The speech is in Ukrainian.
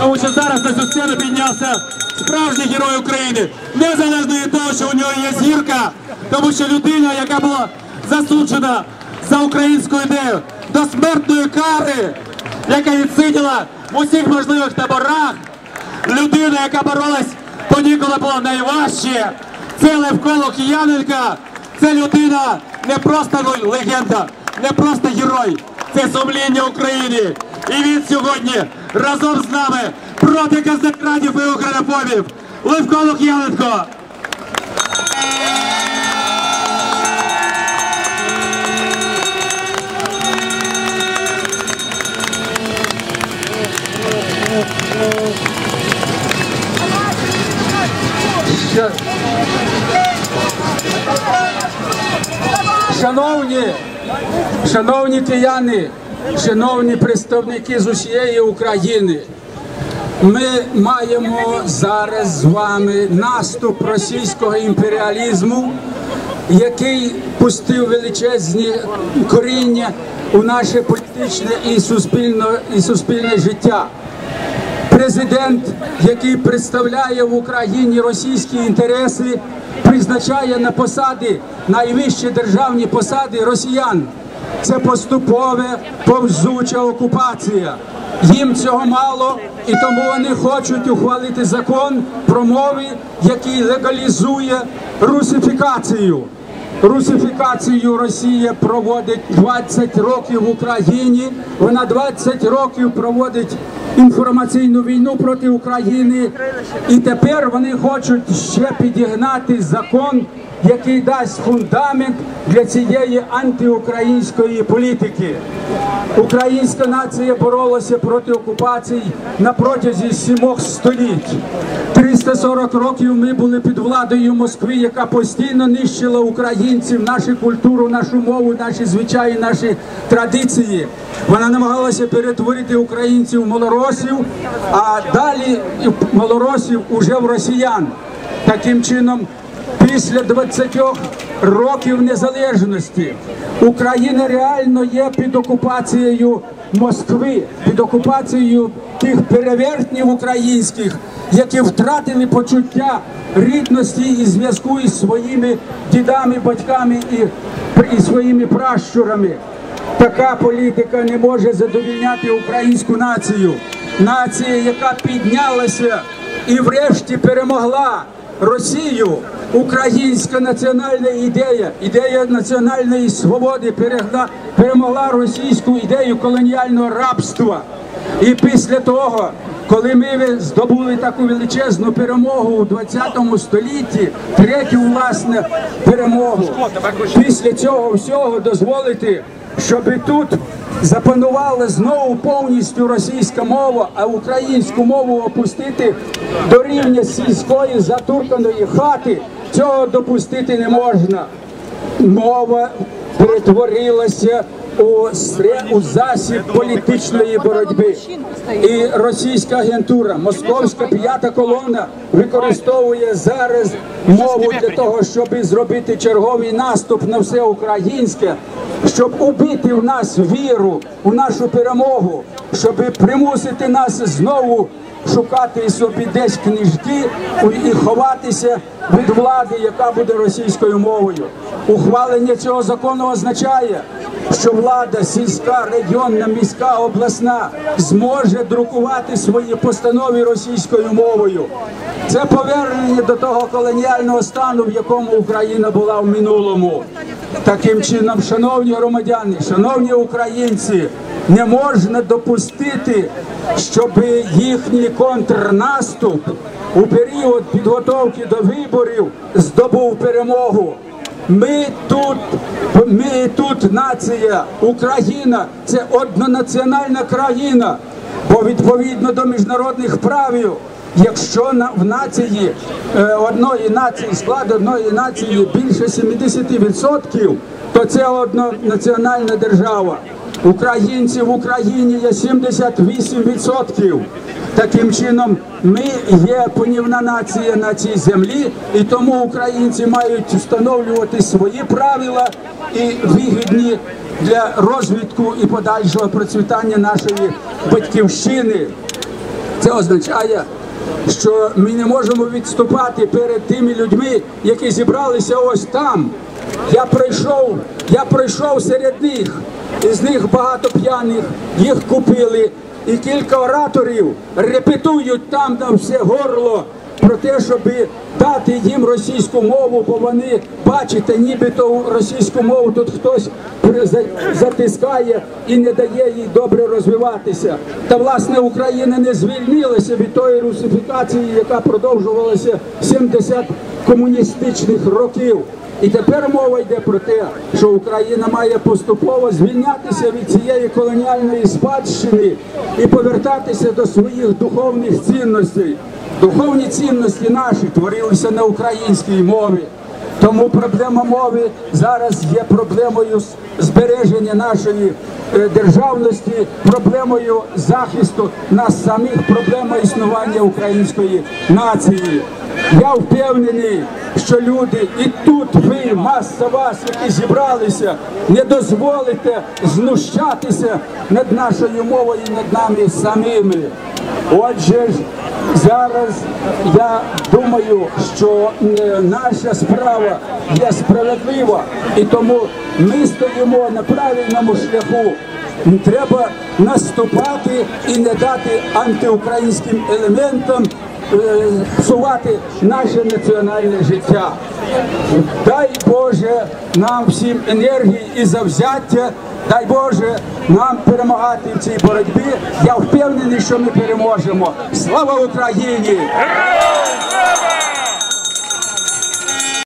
Тому що зараз на цю сцену піднявся справжній герой України, незалежно від того, що у нього є зірка, тому що людина, яка була засуджена за українську ідею до смертної кари, яка відсиділа в усіх можливих таборах, людина, яка боролась тоді, коли було найважче, це Левко Лук'яненка, це людина не просто легенда, не просто герой, це сумління України. І він сьогодні разом з нами проти казнокрадів і українофобів. Левко Лук'яненко. Шановні, шановні кияни, шановні представники з усієї України, ми маємо зараз з вами наступ російського імперіалізму, який пустив величезні коріння у наше політичне і суспільне, і суспільне життя. Президент, який представляє в Україні російські інтереси, призначає на посади найвищі державні посади росіян. Це поступове повзуча окупація. Їм цього мало, і тому вони хочуть ухвалити закон про мови, який легалізує русифікацію. Русифікацію Росія проводить 20 років в Україні. Вона 20 років проводить інформаційну війну проти України. І тепер вони хочуть ще підігнати закон, який дасть фундамент для цієї антиукраїнської політики. Українська нація боролася проти окупацій на протязі сімох століть. 340 років ми були під владою Москви, яка постійно нищила українців, нашу культуру, нашу мову, наші звичаї, наші традиції. Вона намагалася перетворити українців в малоросів, а далі малоросів уже в росіян. Таким чином, після 20 років незалежності Україна реально є під окупацією Москви, під окупацією тих перевертнів українських, які втратили почуття рідності і зв'язку із своїми дідами, батьками і, і своїми пращурами. Така політика не може задовільняти українську націю. Нація, яка піднялася і врешті перемогла Росію. Українська національна ідея, ідея національної свободи перегна- перемогла російську ідею колоніального рабства. І після того, коли ми здобули таку величезну перемогу у 20 столітті, третю власне перемогу, після цього всього дозволити, щоб тут запанувала знову повністю російська мова, а українську мову опустити до рівня сільської затурканої хати, цього допустити не можна. Мова перетворилася у, у засіб політичної боротьби. І російська агентура, московська п'ята колона використовує зараз мову для того, щоб зробити черговий наступ на все українське, щоб убити в нас віру у нашу перемогу, щоб примусити нас знову шукати собі десь книжки і ховатися від влади, яка буде російською мовою. Ухвалення цього закону означає, що влада сільська, регіонна, міська, обласна зможе друкувати свої постанови російською мовою. Це повернення до того колоніального стану, в якому Україна була в минулому. Таким чином, шановні громадяни, шановні українці, не можна допустити, щоб їхній контрнаступ у період підготовки до виборів здобув перемогу. Ми тут, ми тут нація, Україна це однонаціональна країна, бо відповідно до міжнародних правил, якщо в нації е, одної нації склад одної нації більше 70%, то це однонаціональна держава. Українці в Україні є 78%. Таким чином, ми є панівна нація на цій землі, і тому українці мають встановлювати свої правила і вигідні для розвитку і подальшого процвітання нашої батьківщини. Це означає, що ми не можемо відступати перед тими людьми, які зібралися ось там. Я прийшов, я прийшов серед них. Із них багато п'яних, їх купили, і кілька ораторів репетують там на все горло про те, щоб дати їм російську мову, бо вони бачите, нібито російську мову тут хтось затискає і не дає їй добре розвиватися. Та власне Україна не звільнилася від тої русифікації, яка продовжувалася 70 комуністичних років. І тепер мова йде про те, що Україна має поступово звільнятися від цієї колоніальної спадщини і повертатися до своїх духовних цінностей. Духовні цінності наші творилися на українській мові. Тому проблема мови зараз є проблемою збереження нашої державності, проблемою захисту нас самих, проблемою існування української нації. Я впевнений, що люди і тут ви, маса вас, які зібралися, не дозволите знущатися над нашою мовою, над нами самими. Отже зараз я думаю, що е, наша справа є справедлива, і тому ми стоїмо на правильному шляху. Треба наступати і не дати антиукраїнським елементам е, псувати наше національне життя. Дай Боже нам всім енергії і завзяття. Дай Боже нам перемагати в цій боротьбі. Я впевнений, що ми переможемо. Слава Україні!